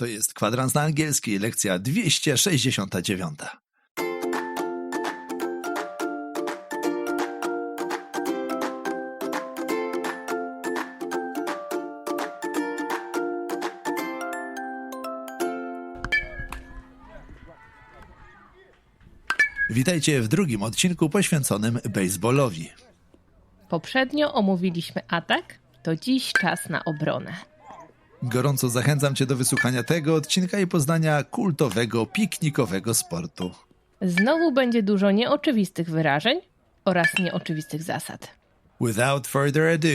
To jest kwadrans na angielski, lekcja 269. Witajcie w drugim odcinku poświęconym baseballowi. Poprzednio omówiliśmy atak, to dziś czas na obronę. Gorąco zachęcam Cię do wysłuchania tego odcinka i poznania kultowego, piknikowego sportu. Znowu będzie dużo nieoczywistych wyrażeń oraz nieoczywistych zasad. Without further ado,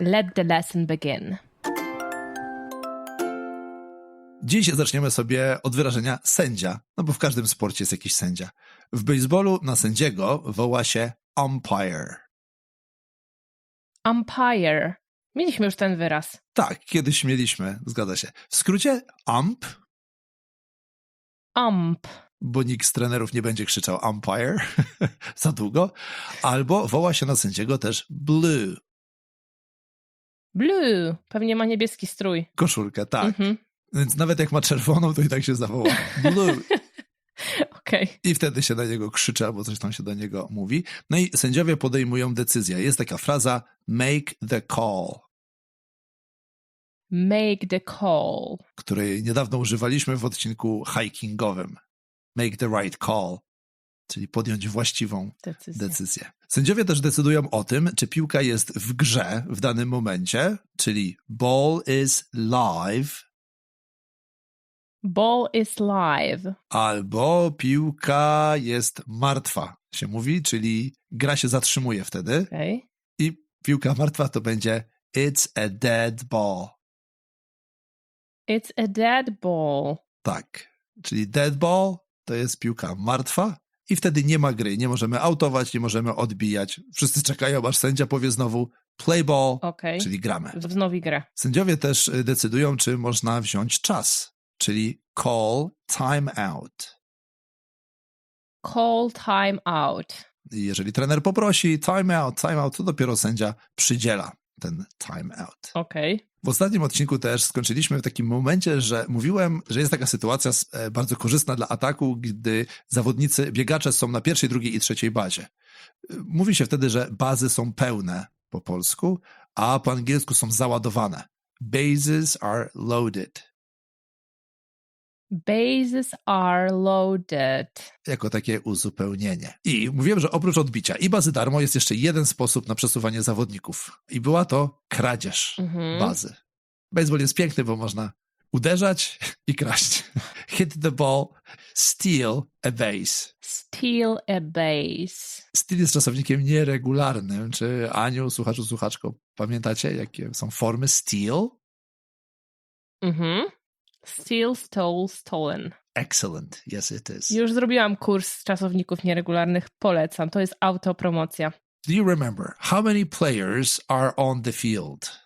Let the lesson begin. dziś zaczniemy sobie od wyrażenia sędzia, no bo w każdym sporcie jest jakiś sędzia. W baseballu na sędziego woła się umpire. Umpire. Mieliśmy już ten wyraz. Tak, kiedyś mieliśmy, zgadza się. W skrócie ump, Ump. bo nikt z trenerów nie będzie krzyczał umpire za długo, albo woła się na sędziego też blue, Blue. Pewnie ma niebieski strój. koszulkę, tak. Mhm. Więc nawet jak ma czerwoną, to i tak się zawoła blue. Okej. I wtedy się na niego krzyczy, albo coś tam się do niego mówi. No i sędziowie podejmują decyzję. Jest taka fraza make the call, Make the call. której niedawno używaliśmy w odcinku hikingowym. Make the right call, czyli podjąć właściwą Decyzja. decyzję. Sędziowie też decydują o tym, czy piłka jest w grze w danym momencie, czyli ball is live, Ball is live. albo piłka jest martwa, się mówi, czyli gra się zatrzymuje wtedy Okej. i piłka martwa to będzie it's a dead ball. It's a dead ball. Tak, czyli dead ball to jest piłka martwa i wtedy nie ma gry, nie możemy autować, nie możemy odbijać. Wszyscy czekają, aż sędzia powie znowu play ball, Okej. czyli gramy. Wznowi grę. Sędziowie też y, decydują, czy można wziąć czas, czyli call time out. Call time out. Jeżeli trener poprosi time out, time out, to dopiero sędzia przydziela ten time out. Okej. W ostatnim odcinku też skończyliśmy w takim momencie, że mówiłem, że jest taka sytuacja e, bardzo korzystna dla ataku, gdy zawodnicy, biegacze są na pierwszej, drugiej i trzeciej bazie. Y, Mówi się wtedy, że bazy są pełne po polsku, a po angielsku są załadowane. Bases are loaded. Bases are loaded. jako takie uzupełnienie. I mówiłem, że oprócz odbicia i bazy darmo jest jeszcze jeden sposób na przesuwanie zawodników. I była to kradzież Mhm. bazy. Baseball jest piękny, bo można uderzać i kraść. Hit the ball, steal a base. Steal a base. Steal jest czasownikiem nieregularnym. Czy Aniu, słuchaczu, słuchaczko, pamiętacie, jakie są formy steal? Mhm. Steal, stole, stolen. Excellent. Yes, it is. Już zrobiłam kurs czasowników nieregularnych. Polecam. To jest autopromocja. Do you remember how many players are on the field?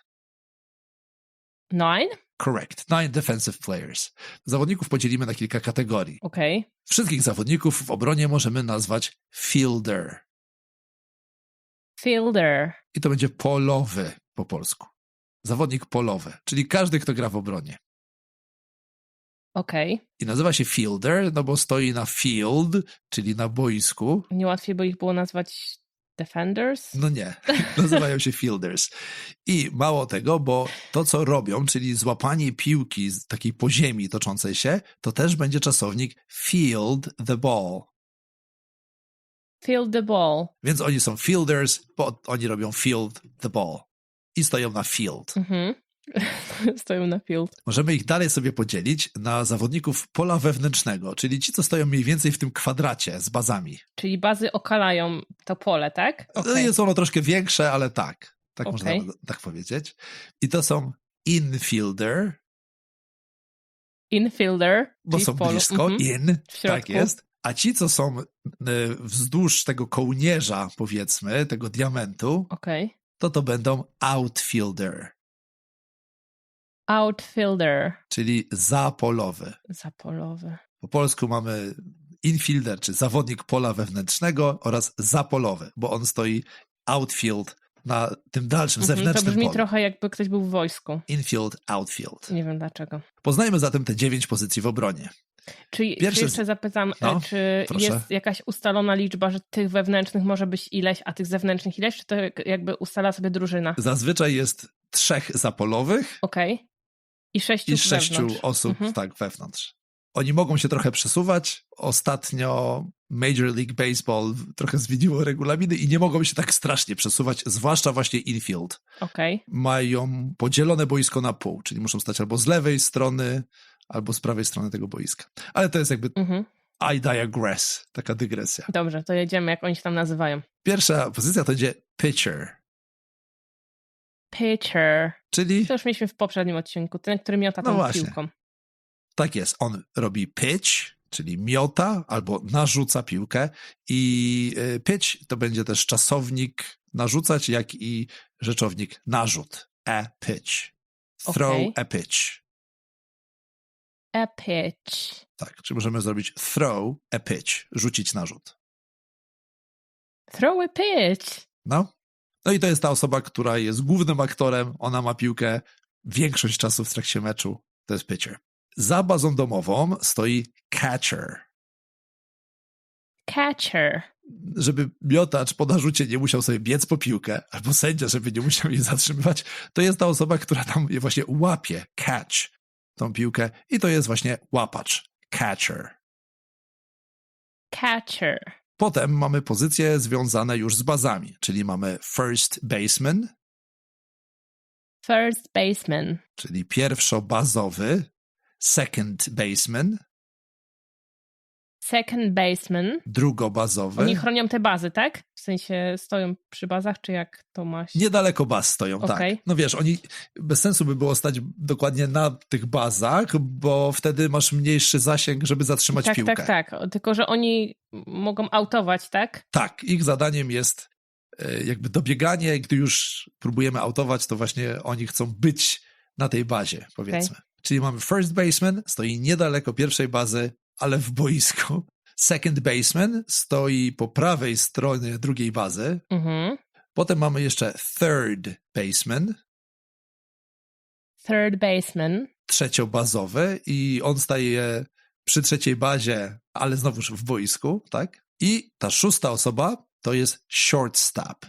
Nine? Correct. Nine defensive players. Zawodników podzielimy na kilka kategorii. Okej. Wszystkich zawodników w obronie możemy nazwać fielder. Fielder. I to będzie polowy po polsku. Zawodnik polowy, czyli każdy, kto gra w obronie. Okej. I nazywa się fielder, no bo stoi na field, czyli na boisku. Nie łatwiej by ich było nazwać defenders? No nie, nazywają się fielders. I mało tego, bo to, co robią, czyli złapanie piłki z takiej po ziemi toczącej się, to też będzie czasownik field the ball. Field the ball. Więc oni są fielders, bo oni robią field the ball. I stoją na field. Mhm. Stoją na field. Możemy ich dalej sobie podzielić na zawodników pola wewnętrznego, czyli ci, co stoją mniej więcej w tym kwadracie z bazami. Czyli bazy okalają to pole, tak? No, Okej. Jest ono troszkę większe, ale tak. Tak można Okej. tak powiedzieć. I to są infielder, Infielder. bo są blisko, Mhm. in, W środku. tak jest. A ci, co są e, wzdłuż tego kołnierza, powiedzmy, tego diamentu, Okej. to to będą outfielder, Outfielder. czyli zapolowy. Zapolowy. Po polsku mamy infielder, czy zawodnik pola wewnętrznego oraz zapolowy, bo on stoi outfield na tym dalszym, Mhm, to zewnętrznym brzmi polu. trochę jakby ktoś był w wojsku. Infield, outfield. Nie wiem dlaczego. Poznajmy zatem te dziewięć pozycji w obronie. Czy, Pierwsze czy jeszcze zapytam, No, e, czy proszę. jest jakaś ustalona liczba, że tych wewnętrznych może być ileś, a tych zewnętrznych ileś, czy to jak- jakby ustala sobie drużyna? Zazwyczaj jest trzech zapolowych Okej. I sześciu i sześciu osób Mhm. tak wewnątrz. Oni mogą się trochę przesuwać. Ostatnio Major League Baseball trochę zmieniło regulaminy i nie mogą się tak strasznie przesuwać, zwłaszcza właśnie infield. Okej. Mają podzielone boisko na pół, czyli muszą stać albo z lewej strony, albo z prawej strony tego boiska. Ale to jest jakby Mhm. I digress, taka dygresja. Dobrze, to jedziemy, jak oni się tam nazywają. Pierwsza pozycja to będzie pitcher, Pitcher. Czyli To już mieliśmy w poprzednim odcinku, ten, który miota No tą właśnie. piłką. Tak jest, on robi pitch, czyli miota albo narzuca piłkę i y, pitch to będzie też czasownik narzucać, jak i rzeczownik narzut. A pitch. Throw Okej. a pitch. A pitch. Tak, czy możemy zrobić throw a pitch, rzucić narzut. Throw a pitch. No. No i to jest ta osoba, która jest głównym aktorem, ona ma piłkę większość czasu w trakcie meczu, to jest pitcher. Za bazą domową stoi catcher. Catcher. żeby miotacz po narzucie nie musiał sobie biec po piłkę, albo sędzia, żeby nie musiał jej zatrzymywać, to jest ta osoba, która tam właśnie łapie, catch, tą piłkę i to jest właśnie łapacz, catcher. Catcher. Potem mamy pozycje związane już z bazami, czyli mamy first baseman, First baseman. czyli pierwszobazowy, second baseman, Second baseman. drugobazowy. Oni chronią te bazy, tak? W sensie stoją przy bazach, czy jak to ma się... Niedaleko baz stoją, Okej. tak. No wiesz, oni bez sensu by było stać dokładnie na tych bazach, bo wtedy masz mniejszy zasięg, żeby zatrzymać tak, piłkę. tak, tak. O, Tylko, że oni mogą autować, tak? Tak, ich zadaniem jest e, jakby dobieganie, gdy już próbujemy autować, to właśnie oni chcą być na tej bazie, powiedzmy. Czyli mamy first baseman, stoi niedaleko pierwszej bazy, ale w boisku. Second baseman stoi po prawej stronie drugiej bazy. Mhm. Potem mamy jeszcze third baseman, Third baseman. trzeciobazowy i on staje przy trzeciej bazie, ale znowuż w boisku, tak? I ta szósta osoba to jest shortstop.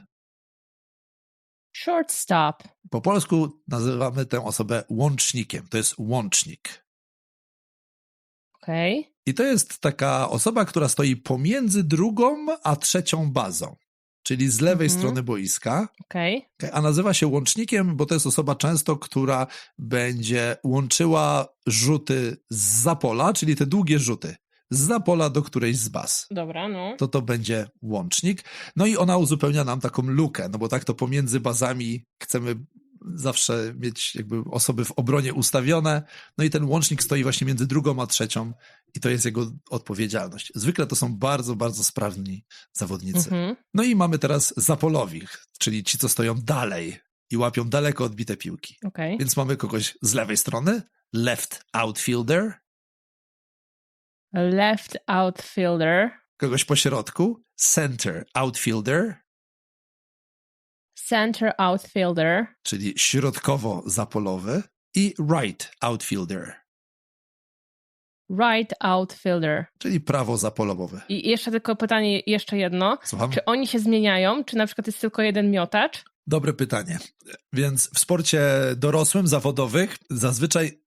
Shortstop. Po polsku nazywamy tę osobę łącznikiem. To jest łącznik. Okej. I to jest taka osoba, która stoi pomiędzy drugą a trzecią bazą, czyli z lewej Mhm. strony boiska, Okej. a nazywa się łącznikiem, bo to jest osoba często, która będzie łączyła rzuty z zapola, czyli te długie rzuty, z zapola do którejś z baz. Dobra, no. To to będzie łącznik. No i ona uzupełnia nam taką lukę, no bo tak to pomiędzy bazami chcemy zawsze mieć jakby osoby w obronie ustawione, no i ten łącznik stoi właśnie między drugą a trzecią i to jest jego odpowiedzialność. Zwykle to są bardzo, bardzo sprawni zawodnicy. Mhm. No i mamy teraz zapolowych, czyli ci, co stoją dalej i łapią daleko odbite piłki. Okej. Więc mamy kogoś z lewej strony, left outfielder, Left outfielder. kogoś po środku, center outfielder, Center outfielder. czyli środkowo-zapolowy i right outfielder, Right outfielder. czyli prawo-zapolowy. I jeszcze tylko pytanie, jeszcze jedno. Słucham? Czy oni się zmieniają? Czy na przykład jest tylko jeden miotacz? Dobre pytanie. Więc w sporcie dorosłym, zawodowych, zazwyczaj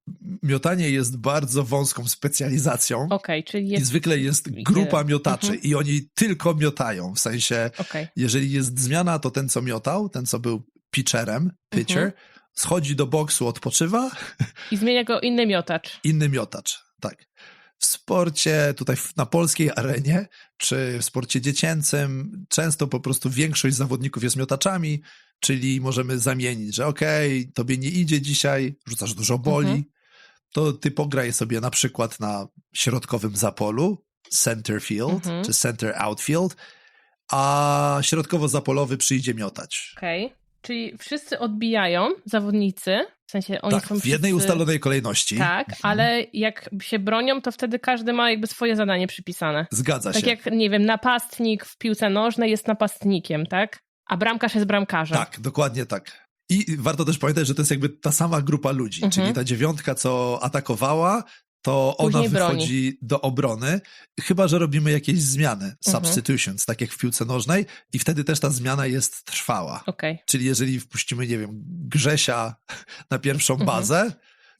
miotanie jest bardzo wąską specjalizacją. Okej, czyli I jest... zwykle jest grupa miotaczy Mhm. i oni tylko miotają. W sensie, Okej. jeżeli jest zmiana, to ten, co miotał, ten, co był pitcherem, pitcher, Mhm. schodzi do boksu, odpoczywa, I zmienia go inny miotacz. inny miotacz. Tak. W sporcie, tutaj na polskiej arenie, czy w sporcie dziecięcym, często po prostu większość zawodników jest miotaczami, czyli możemy zamienić, że okej, tobie nie idzie dzisiaj, rzucasz dużo boli, Mhm. to ty pograj sobie na przykład na środkowym zapolu, center field, Mhm. czy center outfield, a środkowo-zapolowy przyjdzie miotać. Okej. Czyli wszyscy odbijają, zawodnicy, w sensie oni tak, są w jednej wszyscy... ustalonej kolejności. Tak, ale jak się bronią, to wtedy każdy ma jakby swoje zadanie przypisane. Zgadza Tak się. jak, nie wiem, napastnik w piłce nożnej jest napastnikiem, tak? A bramkarz jest bramkarzem. Tak, dokładnie tak. I warto też pamiętać, że to jest jakby ta sama grupa ludzi, Mhm. czyli ta dziewiątka, co atakowała, to ona Później broni. wychodzi do obrony, chyba że robimy jakieś zmiany, Mhm. substitutions, tak jak w piłce nożnej, i wtedy też ta zmiana jest trwała. Okej. Czyli jeżeli wpuścimy, nie wiem, Grzesia na pierwszą Mhm. bazę,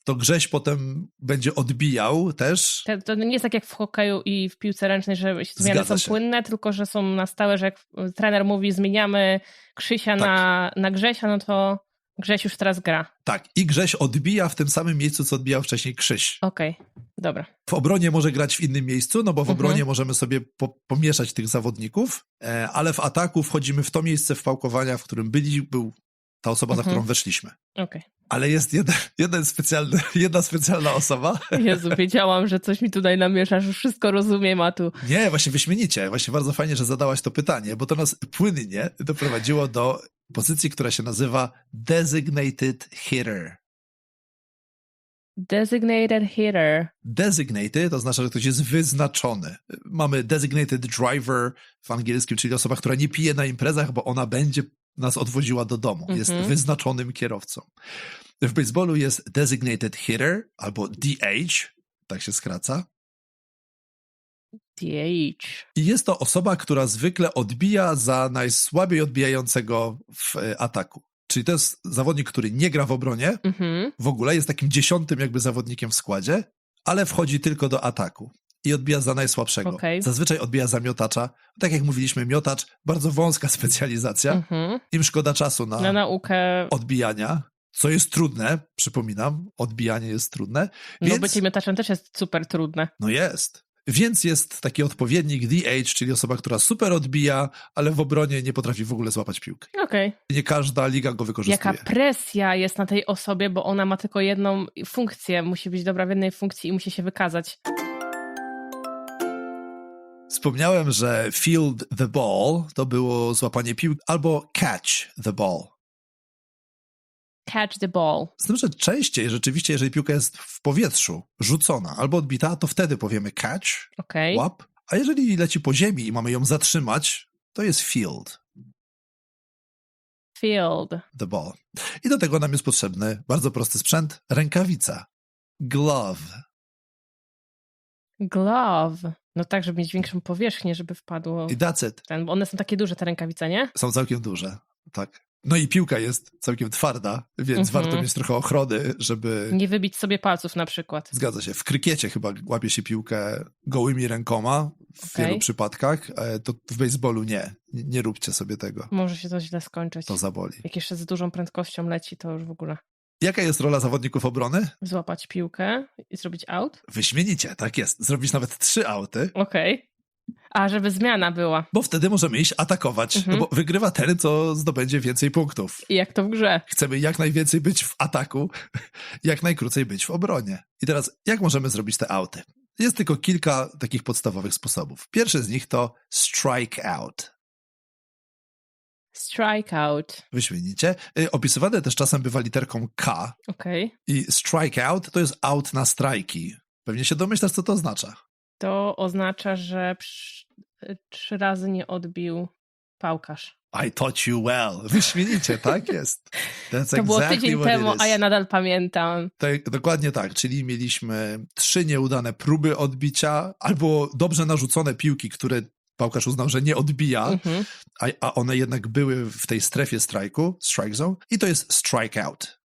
to Grześ potem będzie odbijał też. To, to nie jest tak jak w hokeju i w piłce ręcznej, że zmiany Zgadza są się. płynne, tylko że są na stałe, że jak trener mówi zmieniamy Krzysia Tak. na, na Grzesia, no to Grześ już teraz gra. Tak, i Grześ odbija w tym samym miejscu, co odbijał wcześniej Krzyś. Okej, dobra. W obronie może grać w innym miejscu, no bo w Mhm. obronie możemy sobie po, pomieszać tych zawodników, e, ale w ataku wchodzimy w to miejsce wpałkowania, w którym byli, był ta osoba, za Mhm. którą weszliśmy. Okej. Ale jest jeden, jeden specjalny, jedna specjalna osoba. Jezu, wiedziałam, że coś mi tutaj namieszasz, już wszystko rozumiem, a tu... Nie, właśnie wyśmienicie. Właśnie bardzo fajnie, że zadałaś to pytanie, bo to nas płynnie doprowadziło do pozycji, która się nazywa designated hitter. Designated hitter. Designated to oznacza, że ktoś jest wyznaczony. Mamy designated driver w angielskim, czyli osoba, która nie pije na imprezach, bo ona będzie nas odwoziła do domu. Jest Mhm. wyznaczonym kierowcą. W baseballu jest designated hitter albo DH, tak się skraca. DH. I jest to osoba, która zwykle odbija za najsłabiej odbijającego w e, ataku. Czyli to jest zawodnik, który nie gra w obronie, Mhm. w ogóle jest takim dziesiątym jakby zawodnikiem w składzie, ale wchodzi tylko do ataku i odbija za najsłabszego. Okej. Zazwyczaj odbija za miotacza. Tak jak mówiliśmy, miotacz, bardzo wąska specjalizacja. Mhm. Im szkoda czasu na Na naukę, odbijania, co jest trudne, przypominam, odbijanie jest trudne. no Więc, bycie miotaczem też jest super trudne. no jest. Więc jest taki odpowiednik DH, czyli osoba, która super odbija, ale w obronie nie potrafi w ogóle złapać piłki. Okej. Nie każda liga go wykorzystuje. Jaka presja jest na tej osobie, bo ona ma tylko jedną funkcję, musi być dobra w jednej funkcji i musi się wykazać. Wspomniałem, że field the ball to było złapanie piłki albo catch the ball. Catch the ball. Z tym, że częściej rzeczywiście, jeżeli piłka jest w powietrzu, rzucona albo odbita, to wtedy powiemy catch, Okej. łap, a jeżeli leci po ziemi i mamy ją zatrzymać, to jest field Field. the ball. I do tego nam jest potrzebny bardzo prosty sprzęt, rękawica, glove. Glove. No tak, żeby mieć większą powierzchnię, żeby wpadło. I that's it. Ten, bo one są takie duże, te rękawice, nie? Są całkiem duże, tak. No i piłka jest całkiem twarda, więc Mhm. warto mieć trochę ochrony, żeby... Nie wybić sobie palców na przykład. Zgadza się. W krykiecie chyba łapie się piłkę gołymi rękoma w Okej. wielu przypadkach. e, To w baseballu nie. Nie, nie róbcie sobie tego. Może się to źle skończyć. To zaboli. Jak jeszcze z dużą prędkością leci, to już w ogóle Jaka jest rola zawodników obrony? złapać piłkę i zrobić out. Wyśmienicie, tak jest. Zrobić nawet trzy auty, Okej. A żeby zmiana była. bo wtedy możemy iść atakować, Mhm. no bo wygrywa ten, co zdobędzie więcej punktów. I jak to w grze. Chcemy jak najwięcej być w ataku, jak najkrócej być w obronie. I teraz, jak możemy zrobić te auty? Jest tylko kilka takich podstawowych sposobów. Pierwszy z nich to strike out. Strikeout. Wyśmienicie. Y, Opisywane też czasem bywa literką K Okej. i strike out to jest out na strajki. Pewnie się domyślasz, co to oznacza. To oznacza, że przy, trzy razy nie odbił pałkarz. I taught you well. Wyśmienicie, tak jest. That's To było exactly tydzień temu, a ja nadal pamiętam. Tak, dokładnie tak, czyli mieliśmy trzy nieudane próby odbicia albo dobrze narzucone piłki, które pałkarz uznał, że nie odbija, Mhm. a, a one jednak były w tej strefie strajku, strike zone, i to jest strike out.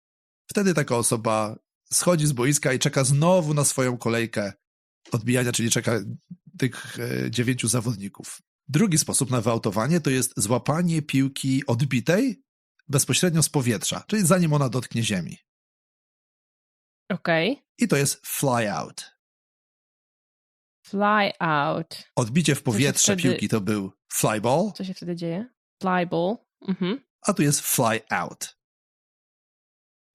Wtedy taka osoba schodzi z boiska i czeka znowu na swoją kolejkę odbijania, czyli czeka tych e, dziewięciu zawodników. Drugi sposób na wyautowanie to jest złapanie piłki odbitej bezpośrednio z powietrza, czyli zanim ona dotknie ziemi. Okej. I to jest fly out. Fly out. Odbicie w powietrze wtedy- piłki to był fly ball, Co się wtedy dzieje? Fly ball. Mhm. a tu jest fly out.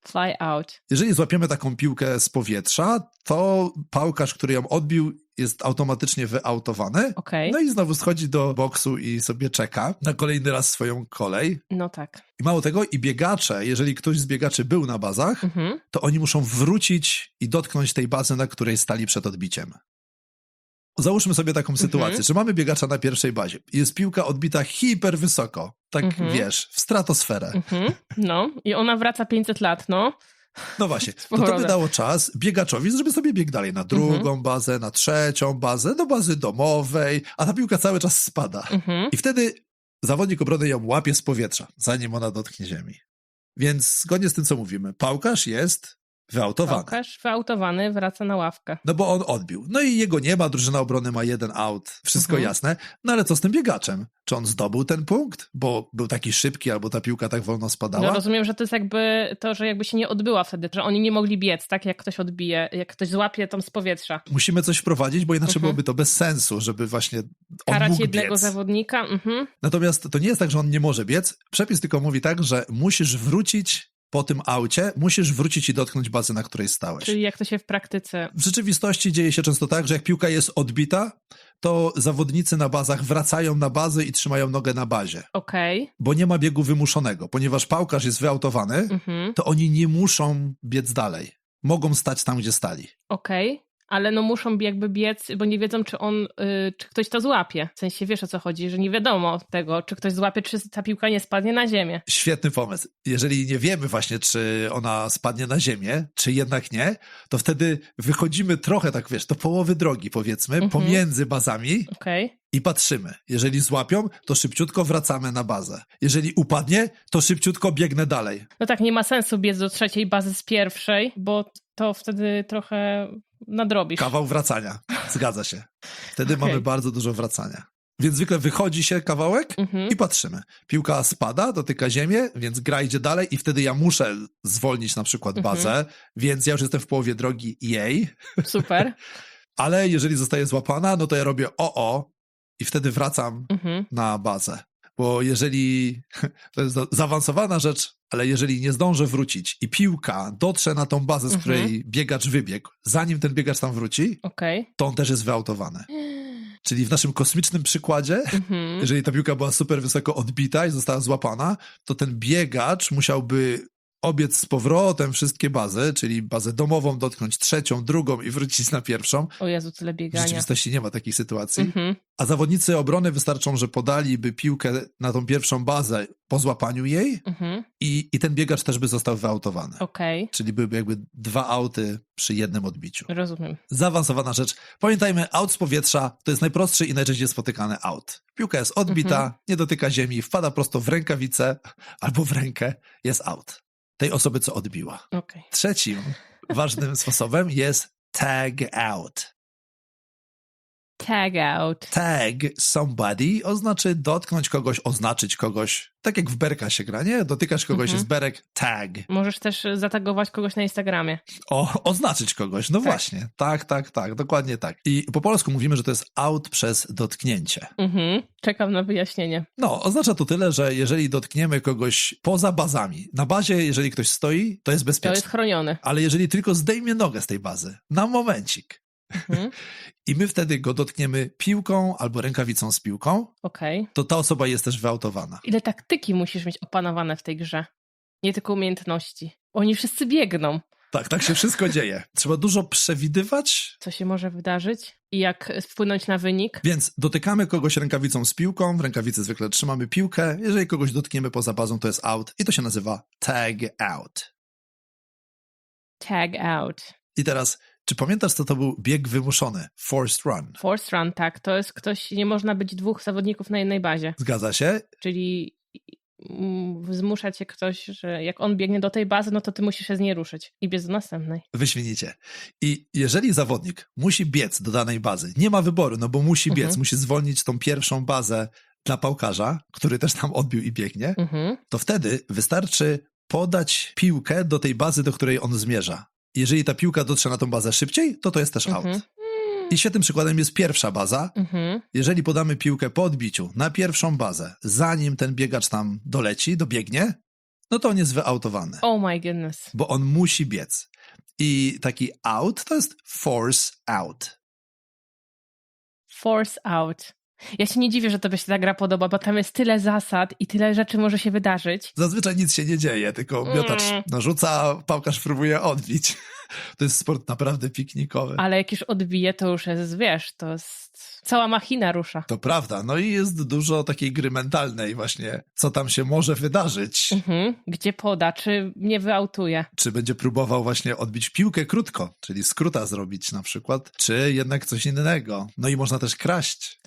Fly out. Jeżeli złapiemy taką piłkę z powietrza, to pałkarz, który ją odbił, jest automatycznie wyautowany. Okej. No i znowu schodzi do boksu i sobie czeka na kolejny raz swoją kolej. No tak. I mało tego, i biegacze, jeżeli ktoś z biegaczy był na bazach, Mhm. to oni muszą wrócić i dotknąć tej bazy, na której stali przed odbiciem. Załóżmy sobie taką sytuację, Mhm. że mamy biegacza na pierwszej bazie. Jest piłka odbita hiper wysoko, tak Mhm. wiesz, w stratosferę. Mhm. No, i ona wraca 500 lat, no. No właśnie, to to by dało czas biegaczowi, żeby sobie biegł dalej na drugą bazę, na trzecią bazę, do bazy domowej, a ta piłka cały czas spada. I wtedy zawodnik obrony ją łapie z powietrza, zanim ona dotknie ziemi. Więc zgodnie z tym, co mówimy, pałkarz jest wyautowany. Pałkarz wyautowany wraca na ławkę. No bo on odbił. No i jego nie ma, drużyna obrony ma jeden out, wszystko Mhm. jasne. No ale co z tym biegaczem? Czy on zdobył ten punkt, bo był taki szybki, albo ta piłka tak wolno spadała? No rozumiem, że to jest jakby to, że jakby się nie odbyła wtedy, że oni nie mogli biec, tak? Jak ktoś odbije, jak ktoś złapie tam z powietrza. Musimy coś wprowadzić, bo inaczej Mhm. byłoby to bez sensu, żeby właśnie on Karać jednego biec. zawodnika. Mhm. Natomiast to nie jest tak, że on nie może biec. Przepis tylko mówi tak, że musisz wrócić po tym aucie, musisz wrócić i dotknąć bazy, na której stałeś. Czyli jak to się w praktyce. W rzeczywistości dzieje się często tak, że jak piłka jest odbita, to zawodnicy na bazach wracają na bazę i trzymają nogę na bazie, Okej. bo nie ma biegu wymuszonego. Ponieważ pałkarz jest wyautowany, Mhm. to oni nie muszą biec dalej. Mogą stać tam, gdzie stali. Okej. Ale no muszą jakby biec, bo nie wiedzą, czy on, y, czy ktoś to złapie. W sensie wiesz o co chodzi, że nie wiadomo tego, czy ktoś złapie, czy ta piłka nie spadnie na ziemię. Świetny pomysł. Jeżeli nie wiemy właśnie, czy ona spadnie na ziemię, czy jednak nie, to wtedy wychodzimy trochę, tak wiesz, do połowy drogi, powiedzmy, Mhm. pomiędzy bazami Okej. i patrzymy. Jeżeli złapią, to szybciutko wracamy na bazę. Jeżeli upadnie, to szybciutko biegnę dalej. No tak, nie ma sensu biec do trzeciej bazy z pierwszej, bo to wtedy trochę nadrobisz. Kawał wracania. Zgadza się. Wtedy Okej. mamy bardzo dużo wracania. Więc zwykle wychodzi się kawałek Mhm. i patrzymy. Piłka spada, dotyka ziemię, więc gra idzie dalej i wtedy ja muszę zwolnić na przykład Mhm. bazę, więc ja już jestem w połowie drogi jej, Super. ale jeżeli zostaje złapana, no to ja robię o-o i wtedy wracam Mhm. na bazę. Bo jeżeli, to jest za- zaawansowana rzecz, ale jeżeli nie zdążę wrócić i piłka dotrze na tą bazę, z Mhm. której biegacz wybiegł, zanim ten biegacz tam wróci, Okej. to on też jest wyautowany. Czyli w naszym kosmicznym przykładzie, Mhm. jeżeli ta piłka była super wysoko odbita i została złapana, to ten biegacz musiałby obiec z powrotem wszystkie bazy, czyli bazę domową, dotknąć trzecią, drugą i wrócić na pierwszą. O Jezu, tyle W biegania. rzeczywistości nie ma takiej sytuacji. Mhm. A zawodnicy obrony wystarczą, że podaliby piłkę na tą pierwszą bazę po złapaniu jej Mhm. i, i ten biegacz też by został wyautowany. Okej. Czyli byłyby jakby dwa auty przy jednym odbiciu. Rozumiem. Zaawansowana rzecz. Pamiętajmy, aut z powietrza to jest najprostszy i najczęściej spotykany aut. Piłka jest odbita, Mhm. nie dotyka ziemi, wpada prosto w rękawicę albo w rękę, jest aut. Tej osoby, co odbiła. Okej. Trzecim ważnym sposobem jest tag out. Tag out. Tag somebody oznaczy dotknąć kogoś, oznaczyć kogoś. Tak jak w berka się gra, nie? Dotykasz kogoś, Mhm. jest berek, tag. Możesz też zatagować kogoś na Instagramie. O, oznaczyć kogoś, no Tak. właśnie. Tak, tak, tak, dokładnie tak. I po polsku mówimy, że to jest out przez dotknięcie. Mhm. Czekam na wyjaśnienie. No, oznacza to tyle, że jeżeli dotkniemy kogoś poza bazami, na bazie, jeżeli ktoś stoi, to jest To bezpieczne. jest chroniony. Ale jeżeli tylko zdejmie nogę z tej bazy, na momencik, Mhm. i my wtedy go dotkniemy piłką albo rękawicą z piłką, Okej. to ta osoba jest też wyautowana. Ile taktyki musisz mieć opanowane w tej grze? Nie tylko umiejętności. Oni wszyscy biegną. Tak, tak się wszystko dzieje. Trzeba dużo przewidywać, Co się może wydarzyć i jak wpłynąć na wynik? więc dotykamy kogoś rękawicą z piłką, w rękawicy zwykle trzymamy piłkę, jeżeli kogoś dotkniemy poza bazą, to jest out i to się nazywa tag out. Tag out. I teraz, czy pamiętasz, co to był bieg wymuszony? Forced run. Force run, tak. To jest ktoś, nie można być dwóch zawodników na jednej bazie. Zgadza się? Czyli mm, zmusza cię ktoś, że jak on biegnie do tej bazy, no to ty musisz się z niej ruszyć i biec do następnej. Wyśmienicie. I jeżeli zawodnik musi biec do danej bazy, nie ma wyboru, no bo musi biec, Mhm. musi zwolnić tą pierwszą bazę dla pałkarza, który też tam odbił i biegnie, Mhm. to wtedy wystarczy podać piłkę do tej bazy, do której on zmierza. Jeżeli ta piłka dotrze na tą bazę szybciej, to to jest też out. Mhm. I świetnym przykładem jest pierwsza baza. Mhm. Jeżeli podamy piłkę po odbiciu na pierwszą bazę, zanim ten biegacz tam doleci, dobiegnie, no to on jest wyautowany, Oh my goodness. bo on musi biec. I taki out to jest force out. Force out. Ja się nie dziwię, że tobie się ta gra podoba, bo tam jest tyle zasad i tyle rzeczy może się wydarzyć. Zazwyczaj nic się nie dzieje, tylko miotacz Mm. narzuca, pałkarz próbuje odbić. To jest sport naprawdę piknikowy. Ale jak już odbije, to już jest, wiesz, to jest... Cała machina rusza. To prawda. No i jest dużo takiej gry mentalnej właśnie, co tam się może wydarzyć. Mhm. Gdzie poda, czy mnie wyautuje. Czy będzie próbował właśnie odbić piłkę krótko, czyli skróta zrobić na przykład, czy jednak coś innego. No i można też kraść.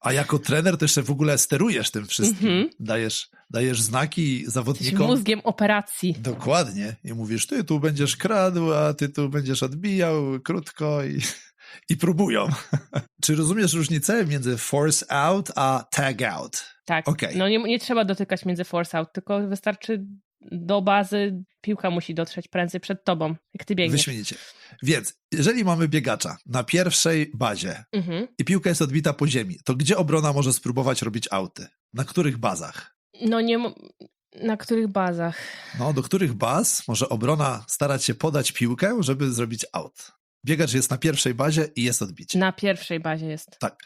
A jako trener to jeszcze w ogóle sterujesz tym wszystkim. Mhm. Dajesz, dajesz znaki Jesteś zawodnikom. mózgiem operacji. Dokładnie. I mówisz, ty tu będziesz kradł, a ty tu będziesz odbijał krótko i, i próbują. Czy rozumiesz różnicę między force out a tag out? Tak. Okej. No nie, nie trzeba dotykać między force out, tylko wystarczy do bazy, piłka musi dotrzeć prędzej przed tobą, jak ty biegniesz. Wyśmienicie. Więc jeżeli mamy biegacza na pierwszej bazie Mhm. i piłka jest odbita po ziemi, to gdzie obrona może spróbować robić auty? Na których bazach? No nie... Na których bazach? No, do których baz może obrona starać się podać piłkę, żeby zrobić out? Biegacz jest na pierwszej bazie i jest odbicie. Na pierwszej bazie jest. Tak.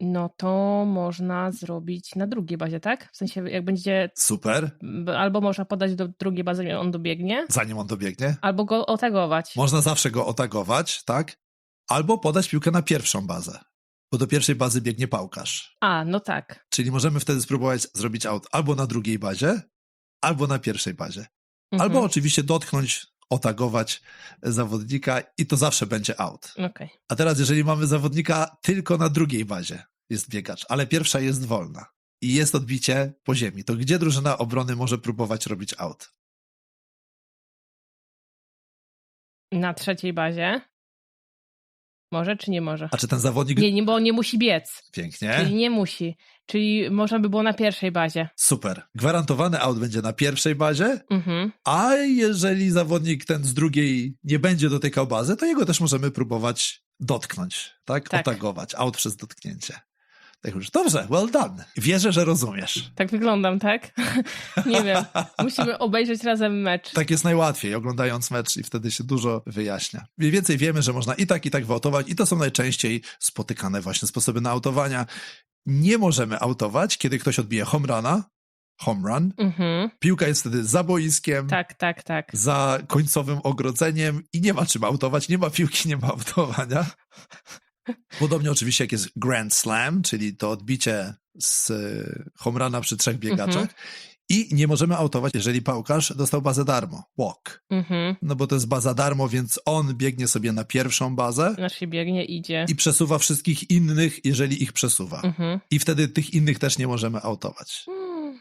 No to można zrobić na drugiej bazie, tak? W sensie jak będzie... Super. Albo można podać do drugiej bazy, i on dobiegnie, Zanim on dobiegnie. albo go otagować. Można zawsze go otagować, tak? Albo podać piłkę na pierwszą bazę, bo do pierwszej bazy biegnie pałkarz. A, no tak. Czyli możemy wtedy spróbować zrobić out albo na drugiej bazie, albo na pierwszej bazie. Mhm. Albo oczywiście dotknąć, otagować zawodnika i to zawsze będzie out. Okej. A teraz, jeżeli mamy zawodnika tylko na drugiej bazie, jest biegacz, ale pierwsza jest wolna i jest odbicie po ziemi, to gdzie drużyna obrony może próbować robić out? Na trzeciej bazie. Może czy nie może? A czy ten zawodnik... Nie, nie, bo on nie musi biec. Pięknie. Czyli nie musi. Czyli można by było na pierwszej bazie. Super. Gwarantowany out będzie na pierwszej bazie, Mhm. a jeżeli zawodnik ten z drugiej nie będzie dotykał bazy, to jego też możemy próbować dotknąć, tak? Tak. Otagować. Out przez dotknięcie. Tak już. Dobrze, well done. Wierzę, że rozumiesz. Tak wyglądam, tak? nie wiem. Musimy obejrzeć razem mecz. Tak jest najłatwiej, oglądając mecz i wtedy się dużo wyjaśnia. Mniej więcej wiemy, że można i tak, i tak wyautować i to są najczęściej spotykane właśnie sposoby na autowania. Nie możemy autować, kiedy ktoś odbije home runa, home run. Mhm. Piłka jest wtedy za boiskiem, Tak, tak, tak. za końcowym ogrodzeniem i nie ma czym autować, nie ma piłki, nie ma autowania. Podobnie oczywiście jak jest Grand Slam, czyli to odbicie z home runa przy trzech biegaczach. Mhm. I nie możemy autować, jeżeli pałkarz dostał bazę darmo. Walk. Mhm. No bo to jest baza darmo, więc on biegnie sobie na pierwszą bazę Znaczy biegnie, idzie. i przesuwa wszystkich innych, jeżeli ich przesuwa. Mhm. I wtedy tych innych też nie możemy autować.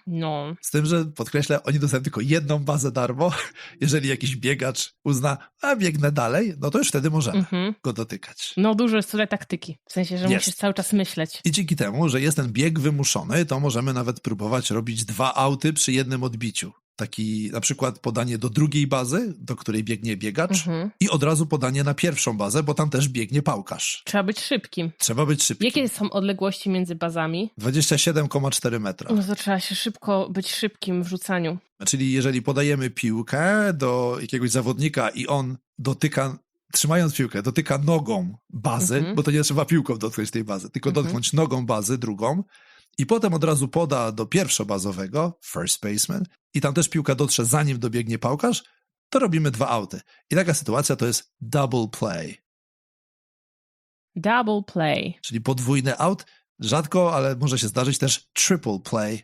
No. Z tym, że podkreślę, oni dostają tylko jedną bazę darmo. Jeżeli jakiś biegacz uzna, a biegnę dalej, no to już wtedy możemy Mhm. go dotykać. No dużo jest tutaj taktyki. W sensie, że Jest. musisz cały czas myśleć. I dzięki temu, że jest ten bieg wymuszony, to możemy nawet próbować robić dwa auty przy jednym odbiciu. Taki na przykład podanie do drugiej bazy, do której biegnie biegacz, Mhm. i od razu podanie na pierwszą bazę, bo tam też biegnie pałkarz. Trzeba być szybkim. Trzeba być szybki. Jakie są odległości między bazami? 27,4 metra. No to trzeba się szybko być szybkim w rzucaniu. Czyli jeżeli podajemy piłkę do jakiegoś zawodnika i on dotyka, trzymając piłkę, dotyka nogą bazy, Mhm. bo to nie trzeba piłką dotknąć tej bazy, tylko Mhm. dotknąć nogą bazy drugą i potem od razu poda do pierwszobazowego, first baseman, i tam też piłka dotrze zanim dobiegnie pałkarz, to robimy dwa auty. I taka sytuacja to jest double play, Double play. czyli podwójny out. Rzadko, ale może się zdarzyć też triple play.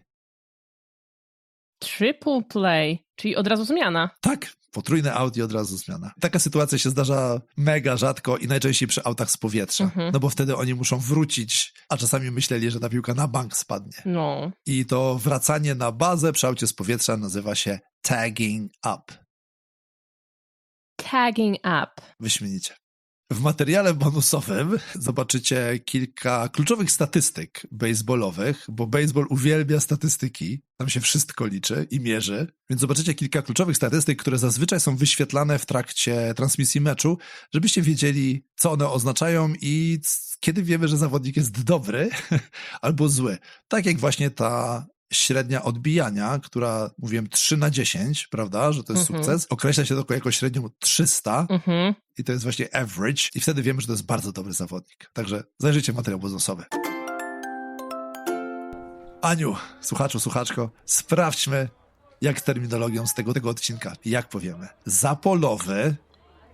Triple play. Czyli od razu zmiana. Tak, potrójny aut i od razu zmiana. Taka sytuacja się zdarza mega rzadko i najczęściej przy autach z powietrza, Mhm. no bo wtedy oni muszą wrócić, a czasami myśleli, że ta piłka na bank spadnie. No. I to wracanie na bazę przy aucie z powietrza nazywa się tagging up. Tagging up. Wyśmienicie. W materiale bonusowym zobaczycie kilka kluczowych statystyk baseballowych, bo baseball uwielbia statystyki. Tam się wszystko liczy i mierzy. Więc zobaczycie kilka kluczowych statystyk, które zazwyczaj są wyświetlane w trakcie transmisji meczu, żebyście wiedzieli, co one oznaczają i kiedy wiemy, że zawodnik jest dobry albo zły. Tak jak właśnie ta średnia odbijania, która mówiłem 3 na 10, prawda, że to jest Mhm. sukces, określa się tylko jako średnią 300, Mhm. i to jest właśnie average i wtedy wiemy, że to jest bardzo dobry zawodnik. Także zajrzyjcie materiał bonusowy. Aniu, słuchaczu, słuchaczko, sprawdźmy, Jak terminologią z tego, tego odcinka? Jak powiemy? Zapolowy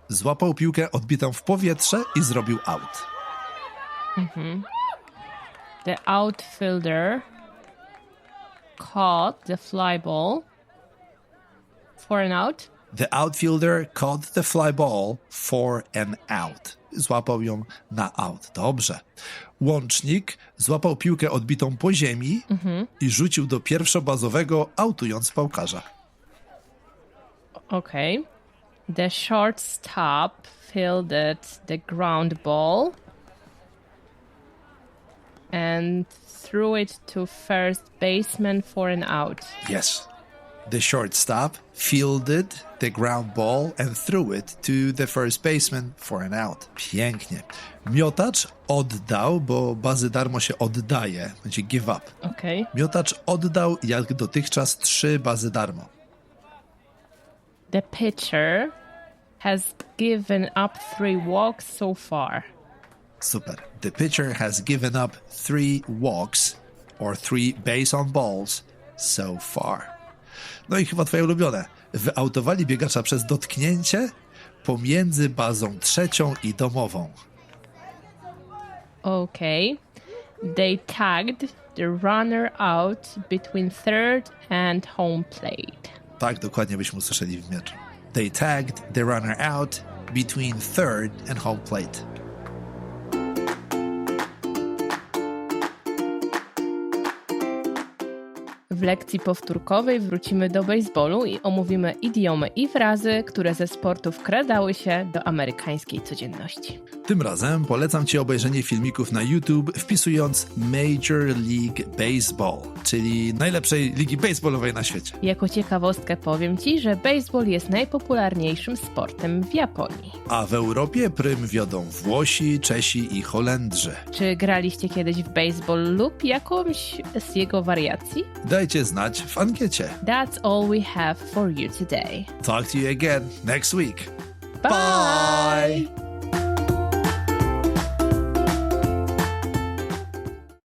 złapał piłkę odbitą w powietrze i zrobił out. The outfielder caught the fly ball for an out. The outfielder caught the fly ball for an out. Złapał ją na out. Dobrze. Łącznik złapał piłkę odbitą po ziemi i rzucił do pierwszobazowego, autując pałkarza. Okay. The shortstop fielded the ground ball and threw it to first baseman for an out. Yes. The shortstop fielded the ground ball and threw it to the first baseman for an out. Pięknie. Miotacz oddał, bo bazy darmo się oddaje. Będzie give up. Okay. Miotacz oddał jak dotychczas trzy bazy darmo. The pitcher has given up three walks so far. Super. The pitcher has given up three walks or three base on balls so far. No i chyba twoje ulubione. Wyautowali biegacza przez dotknięcie pomiędzy bazą trzecią i domową. Okay. They tagged the runner out between third and home plate. Tak dokładnie byśmy usłyszeli w meczu. They tagged the runner out between third and home plate. W lekcji powtórkowej wrócimy do baseballu i omówimy idiomy i frazy, które ze sportu wkradały się do amerykańskiej codzienności. Tym razem polecam Ci obejrzenie filmików na YouTube wpisując Major League Baseball, czyli najlepszej ligi baseballowej na świecie. Jako ciekawostkę powiem Ci, że baseball jest najpopularniejszym sportem w Japonii. A w Europie prym wiodą Włosi, Czesi i Holendrzy. Czy graliście kiedyś w baseball lub jakąś z jego wariacji? Dajcie znać w ankiecie. That's all we have for you today. Talk to you again next week. Bye.